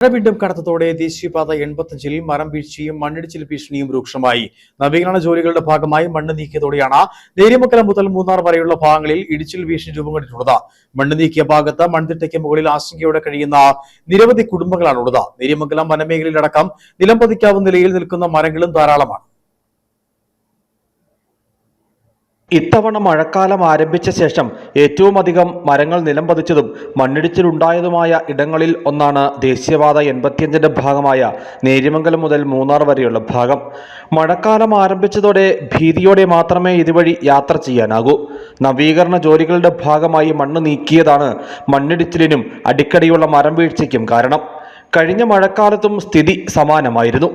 മഴ വീണ്ടും കടത്തത്തോടെ ദേശീയപാത എൺപത്തഞ്ചിൽ മരം വീഴ്ചയും മണ്ണിടിച്ചിൽ ഭീഷണിയും രൂക്ഷമായി. നവീകരണ ജോലികളുടെ ഭാഗമായി മണ്ണ് നീക്കിയതോടെയാണ് നേര്യമംഗലം മുതൽ മൂന്നാർ വരെയുള്ള ഭാഗങ്ങളിൽ ഇടിച്ചിൽ ഭീഷണി രൂപം കൊണ്ടിട്ടുള്ളത് മണ്ണ് നീക്കിയ ഭാഗത്ത് മൺതിട്ടയ്ക്ക് മുകളിൽ ആശങ്കയോടെ കഴിയുന്ന നിരവധി കുടുംബങ്ങളാണുള്ളത്. നേര്യമംഗലം വനമേഖലയിലടക്കം നിലം പതിക്കാവുന്ന നിലയിൽ നിൽക്കുന്ന മരങ്ങളും ധാരാളമാണ്. ഇത്തവണ മഴക്കാലം ആരംഭിച്ച ശേഷം ഏറ്റവും അധികം മരങ്ങൾ നിലംപതിച്ചതും മണ്ണിടിച്ചിലുണ്ടായതുമായ ഇടങ്ങളിൽ ഒന്നാണ് ദേശീയപാത എൺപത്തിയഞ്ചിന്റെ ഭാഗമായ നേര്യമംഗലം മുതൽ മൂന്നാർ വരെയുള്ള ഭാഗം. മഴക്കാലം ആരംഭിച്ചതോടെ ഭീതിയോടെ മാത്രമേ ഇതുവഴി യാത്ര ചെയ്യാനാകൂ. നവീകരണ ജോലികളുടെ ഭാഗമായി മണ്ണ് നീക്കിയതാണ് മണ്ണിടിച്ചിലിനും അടിക്കടിയുള്ള മരം വീഴ്ചയ്ക്കും കാരണം. കഴിഞ്ഞ മഴക്കാലത്തും സ്ഥിതി സമാനമായിരുന്നു.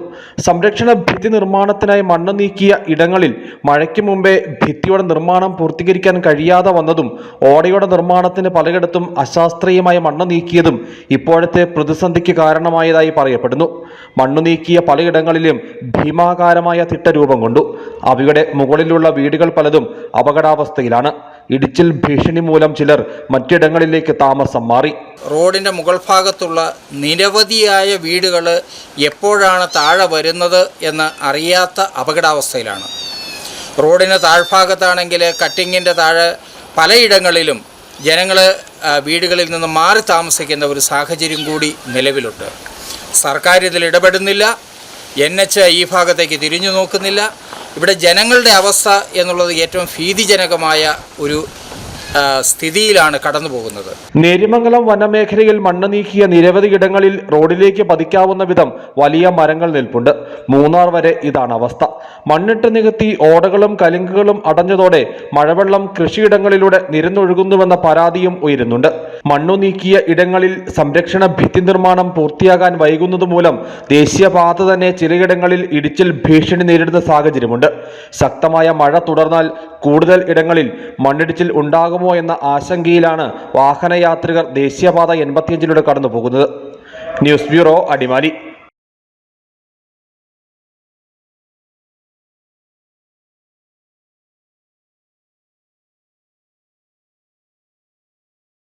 സംരക്ഷണ ഭിത്തി നിർമ്മാണത്തിനായി മണ്ണ് നീക്കിയ ഇടങ്ങളിൽ മഴയ്ക്ക് മുമ്പേ ഭിത്തിയുടെ നിർമ്മാണം പൂർത്തീകരിക്കാൻ കഴിയാതെ വന്നതും ഓടയുടെ നിർമ്മാണത്തിന് പലയിടത്തും അശാസ്ത്രീയമായ മണ്ണ് നീക്കിയതും ഇപ്പോഴത്തെ പ്രതിസന്ധിക്ക് കാരണമായതായി പറയപ്പെടുന്നു. മണ്ണ് നീക്കിയ പലയിടങ്ങളിലും ഭീമാകാരമായ തിട്ട രൂപം കൊണ്ടു. അവയുടെ മുകളിലുള്ള വീടുകൾ പലതും അപകടാവസ്ഥയിലാണ്. ഇടിച്ചിൽ ഭീഷണി മൂലം ചിലർ മറ്റിടങ്ങളിലേക്ക് താമസം മാറി. റോഡിന്റെ മുകൾ ഭാഗത്തുള്ള നിരവധിയായ വീടുകൾ എപ്പോഴാണ് താഴെ വരുന്നത് എന്ന് അറിയാത്ത അപകടാവസ്ഥയിലാണ്. റോഡിന് താഴ്ഭാഗത്താണെങ്കിൽ കട്ടിങ്ങിന്റെ താഴെ പലയിടങ്ങളിലും ജനങ്ങൾ വീടുകളിൽ നിന്ന് മാറി താമസിക്കുന്ന ഒരു സാഹചര്യം കൂടി നിലവിലുണ്ട്. സർക്കാർ ഇതിൽ ഇടപെടുന്നില്ല. എൻ എച്ച് ഈ ഭാഗത്തേക്ക് തിരിഞ്ഞു നോക്കുന്നില്ല. ഇവിടെ ജനങ്ങളുടെ അവസ്ഥ എന്നുള്ളത് ഏറ്റവും ഭീതിജനകമായ ഒരു സ്ഥിതിയിലാണ് കടന്നു പോകുന്നത് നേര്യമംഗലം വനമേഖലയിൽ മണ്ണ് നീക്കിയ നിരവധി ഇടങ്ങളിൽ റോഡിലേക്ക് പതിക്കാവുന്ന വിധം വലിയ മരങ്ങൾ നിൽപ്പുണ്ട്. മൂന്നാർ വരെ ഇതാണ് അവസ്ഥ. മണ്ണിട്ട് നികത്തി ഓടകളും കലിങ്കുകളും അടഞ്ഞതോടെ മഴവെള്ളം കൃഷിയിടങ്ങളിലൂടെ നിരന്നൊഴുകുന്നുവെന്ന പരാതിയും ഉയരുന്നുണ്ട്. മണ്ണു നീക്കിയ ഇടങ്ങളിൽ സംരക്ഷണ ഭിത്തി നിർമ്മാണം പൂർത്തിയാകാൻ വൈകുന്നത് മൂലം ദേശീയപാത തന്നെ ചിലയിടങ്ങളിൽ ഇടിച്ചിൽ ഭീഷണി നേരിടുന്ന സാഹചര്യമുണ്ട്. ശക്തമായ മഴ തുടർന്നാൽ കൂടുതൽ ഇടങ്ങളിൽ മണ്ണിടിച്ചിൽ ഉണ്ടാകുമോ എന്ന ആശങ്കയിലാണ് വാഹനയാത്രികർ ദേശീയപാത എൺപത്തിയഞ്ചിലൂടെ കടന്നു പോകുന്നത് ന്യൂസ് ബ്യൂറോ അടിമാലി.